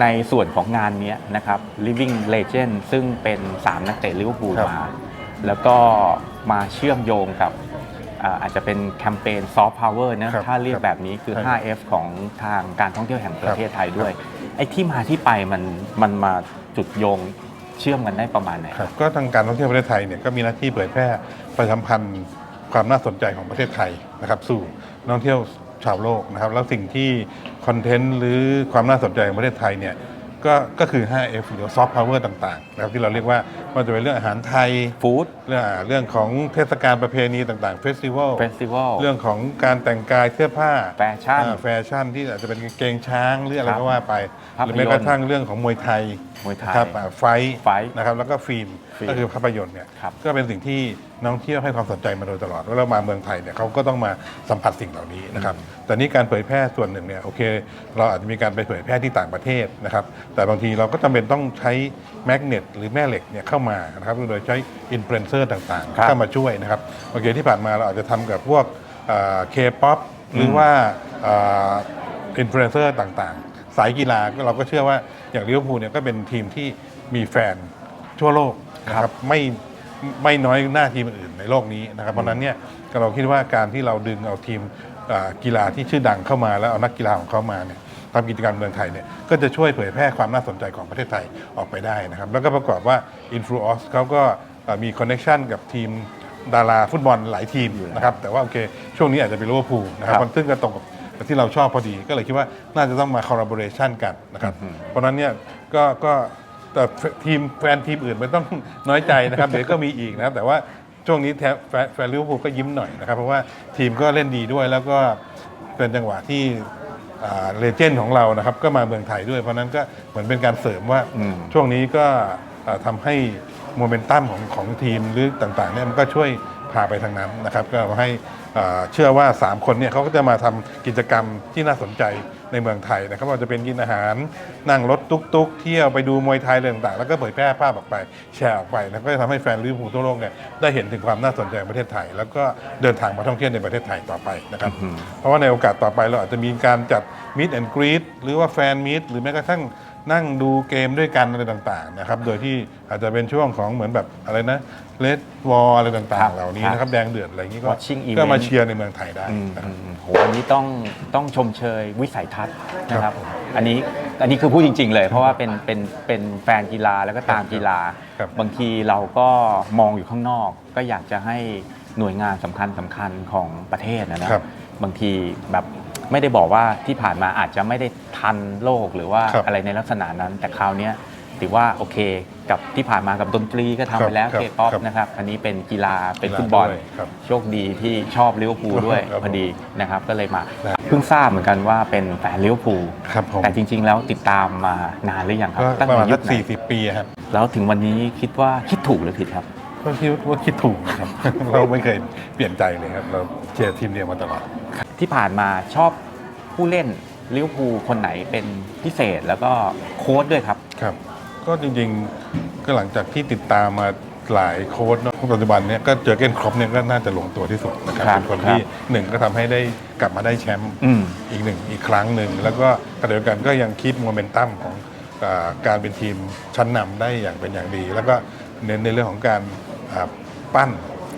ในส่วนของงานเนี้ยนะครับ Living Legend ซึ่งเป็น 3 นักเตะลิเวอร์พูลครับมา แล้วก็มาเชื่อมโยงกับอ่าอาจจะเป็นแคมเปญ Soft Power นะครับถ้าเรียกแบบนี้คือใช่ 5F ของทางการท่องเที่ยวแห่งประเทศไทยด้วย ไอ้ที่มาที่ไปมันมันมาจุดโยงเชื่อมกันได้ประมาณไหนครับก็ทางการท่องเที่ยวประเทศไทยเนี่ยก็มีหน้าที่เผยแพร่ประชาสัมพันธ์ความน่าสนใจของประเทศไทยนะครับสู่นักท่องเที่ยว ชาวโลกนะครับ แล้วสิ่งที่คอนเทนต์หรือความน่าสนใจของประเทศไทยเนี่ยก็ก็คือ 5F หรือ Soft Power ต่างๆนะครับที่เราเรียกว่าว่าจะเป็นเรื่องอาหารไทยฟู้ดเรื่องอ่าเรื่องของเทศกาลประเพณีต่างๆเฟสติวัลเฟสติวัลเรื่องของการแต่งกายเสื้อผ้าแฟชั่น อ่าแฟชั่นที่อาจจะเป็นกางเกงช้างหรืออะไรครับก็ว่าไปภาพหรืยนตร์อแม้กระทั่งเรื่องของมวยไทย มวยไทยนะครับอ่าไฟท์ไฟท์นะครับแล้วก็ฟิล์มฟิล์มก็คือภาพยนตร์เนี่ยครับ ก็เป็นสิ่งที่นักท่องเที่ยวให้ความสนใจมาโดยตลอดว่าเรามาเมืองไทยเนี่ยเขาก็ต้องมาสัมผัสสิ่งเหล่านี้นะครับแต่นี่การเผยแพร่ส่วนหนึ่งเนี่ยโอเค เราอาจจะมีการไปเผยแพร่ที่ต่างประเทศนะครับแต่บางทีเราก็จำเป็นต้องใช้แมกเนตหรือแม่เหล็กเนี่ยเข้ามานะครับโดยใช้อินฟลูเอนเซอร์ต่างๆ ครับเข้ามาช่วยนะครับโอเคที่ผ่านมาเราอาจจะทำกับพวกเคป๊อปหรือว่า อินฟลูเอนเซอร์ต่างๆ สายกีฬาก็เราก็เชื่อว่าอย่างลิเวอร์พูลเนี่ยก็เป็นทีมที่มีแฟนทั่วโลกนะครับไม่ไม่น้อยหน้าทีมอื่นในโลกนี้นะครับเพราะฉะนั้นเนี่ยเราคิดว่าการที่เราดึงเอาทีมอ่ากีฬาที่ชื่อดังเข้ามาแล้วเอานักกีฬาของเขามาเนี่ยทำกิจกรรมเมืองไทยเนี่ยก็จะช่วยเผยแพร่ความน่าสนใจของประเทศไทยออกไปได้นะครับ แล้วก็ประกอบว่า i n f l u o s เขาก็อ่ามีคอนเน t ชันกับทีมดาราฟุตบอลหลายทีมนะครับแต่ว่าโอเคช่วงนี้อาจจะเป็นลิเวอร์พูลนะครับครับซึ่งก็ตรงกับ ที่เราชอบพอดีก็เลยคิดว่าน่าจะต้องมา collaboration กันนะครับ เพราะฉะนั้นเนี่ยก็ก็แต่ทีมแฟนทีมอื่นไม่ต้องน้อยใจนะครับ เดี๋ยวก็มีอีกนะครับ แต่ว่าช่วงนี้แทบแฟนแฟนลิเวอร์พูลก็ยิ้มหน่อยนะครับ เพราะว่าทีมก็เล่นดีด้วยแล้วก็เป็นจังหวะที่เลเจนด์ของเรานะครับก็มาเมืองไทยด้วย เพราะฉะนั้นก็เหมือนเป็นการเสริมว่าอืมช่วงนี้ก็อ่าทำให้โมเมนตัมของของทีมหรือต่างๆเนี่ยมันก็ช่วย พาไปทางนั้นนะครับก็ทำให้อ่าเชื่อว่า 3 คนเนี่ยเขาก็จะมาทำกิจกรรมที่น่าสนใจในเมืองไทยนะครับว่าจะเป็นกินอาหาร นั่งรถตุ๊กๆ เที่ยวไปดูมวยไทยอะไรต่างๆ แล้วก็เผยแพร่ภาพออกไปแชร์ออกไปแล้วก็จะทำให้แฟนลิเวอร์พูลทั่วโลกเนี่ยได้เห็นถึงความน่าสนใจของประเทศไทย แล้วก็เดินทางมาท่องเที่ยวในประเทศไทยต่อไปนะครับเพราะว่าในโอกาสต่อไปเราอาจจะมีการจัดมิ t แอน g กรี t หรือว่าแฟนมิ t หรือแม้กระทั่ง นั่งดูเกมด้วยกันอะไรต่างๆนะครับ โดยที่อาจจะเป็นช่วงของเหมือนแบบอะไรนะเลดวอลอะไรต่าครังบๆเหล่านี้นะครับแดงเดือดอะไรอย่างนี้ก็ Watching event ก็มาเชียร์ในเมืองไทยได้อืมนะครับ อืมโหอันนี้ต้องต้องชมเชยวิสัยทัศน์นะคครัรับบอันนี้อันนี้คือพูดจริง ๆ เลย เพราะว่าเป็นเป็นเป็นแฟนกีฬาแล้วก็ตามกีฬา ครับบางทีเราก็มองอยู่ข้างนอก ก็อยากจะให้หน่วยงานสำคัญสำคัญของประเทศนะนะครับบางทีแบบ ไม่ได้บอกว่าที่ผ่านมาอาจจะไม่ได้ทันโลกหรือว่าครับอะไรในลักษณะนั้น แต่คราวเนี้ยถือว่าโอเคกับที่ผ่านมากับดนตรีก็ทำไปแล้วครับเคป๊อปครับนะครับ อันนี้เป็นกีฬาเป็นกีฬาฟุตบอล ด้วยครับโชคดีที่ชอบลิเวอร์พูลด้วยครับพอดีนะครับ ก็เลยมาครับ เพิ่งทราบเหมือนกันว่าเป็นแฟนลิเวอร์พูลครับผมแต่จริง ๆ แล้วติดตามมานานหรือยังครับก็ตั้งประแต่มาณยุสัคกไหนสี่สิบปีครับ แล้วถึงวันนี้คิดว่าคิดถูกหรือผิดครับ ก็คิดว่าคิดถูกนะครับ เราไม่เคยเปลี่ยนใจเลยครับ เราเชียร์ทีมเดียวมาตลอด ที่ผ่านมาชอบผู้เล่นลิเวอร์พูลคนไหนเป็นพิเศษแล้วก็โค้ดด้วยครับ ครับ ก็จริงๆก็หลังจากที่ติดตามมาหลายโค้ชเนอะปัจจุบันเนี้ยก็เจอเกนครอปเนี่ยก็น่าจะลงตัวที่สุดนะครับครับเป็นคนครับที่หนึ่งก็ทำให้ได้กลับมาได้แชมป์อืม อีกหนึ่งอีกครั้งหนึ่ง แล้วก็ขณะเดียวกันก็ยังคีปโมเมนตัมของอาการเป็นทีมชั้นนำได้อย่างเป็นอย่างดี แล้วก็เน้นในเรื่องของการอ่า ปั้น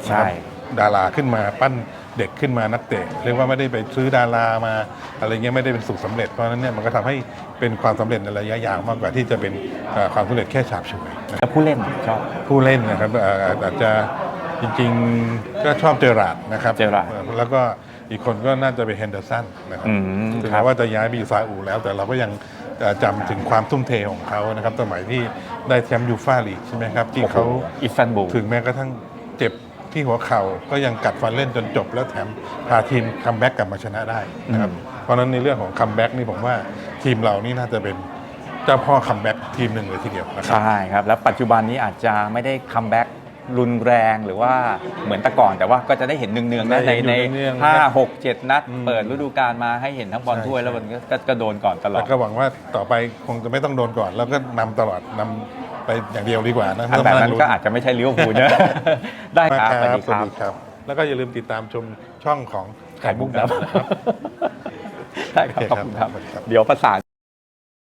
ใช่นะครับดาราขึ้นมาปั้นเด็กขึ้นมานักเตะเรียกว่าไม่ได้ไปซื้อดารามาอะไรเงี้ยไม่ได้เป็นสูตรสำเร็จเพราะฉะนั้นเนี่ยมันก็ทำให้เป็นความสำเร็จในระยะยาวมากกว่าที่จะเป็นอ่าความสำเร็จแค่ฉาบฉวยนะครับแล้วผู้เล่นชอบผู้เล่นนะครับเอ่ออาจจะจริงๆก็ชอบเจอราร์ดนะครับเจอราร์ดแล้วก็ อีกคนก็น่าจะเป็นเฮนเดอร์สันนะครับอืมถึงครัแม้บ ว่าจะย้ายไปอยู่ซาอุแล้ว แต่เราก็ยังเอ่อจำถึงความทุ่มเทของเขานะครับสมัยที่ได้แชมป์ยูฟ่าลีกใช่ไหมครับที่เขา อิสตันบูล ถึงแม้กระทั่งเจ็บที่หัวเข่าก็ยังกัดฟันเล่นจนจบ แล้วแถมพาทีมคัมแบ็กกลับมาชนะได้นะครับอืมเพราะฉะนั้นในเรื่องของคัมแบ็กนี่ผมว่าทีมเรานี่น่าจะเป็นเจ้าพ่อคัมแบ็กทีมหนึ่งเลยทีเดียวนะครับ ใช่ครับ แล้วปัจจุบันนี้อาจจะไม่ได้คัมแบ็ก รุนแรงหรือว่าเหมือนแต่ก่อน แต่ว่าก็จะได้เห็นเนืองๆนะได้ในเห็นอยู่ในเนืองๆห้านะหกเจ็ดนัด อืมเปิดฤดูกาลมาให้เห็นทั้งบอลใช่ถ้วย แล้วมันก็ก็ก็โดนก่อนตลอแล้ด วก็หวังว่าต่อไปคงจะไม่ต้องโดนก่อน แล้วก็นำตลอดนำไปอย่างเดียวดีกว่านะอันแบบนั้นก็อาจจะไม่ใช่ลิเวอร์พูลเนอะได้มากครับคสวัสรับดีสควัสรับดีครับ แล้วก็อย่าลืมติดตามชมช่องของไข่มุกดำนะครับ ได้ครับโอเคขอบคุณครับครับ เดี๋ยวประสาน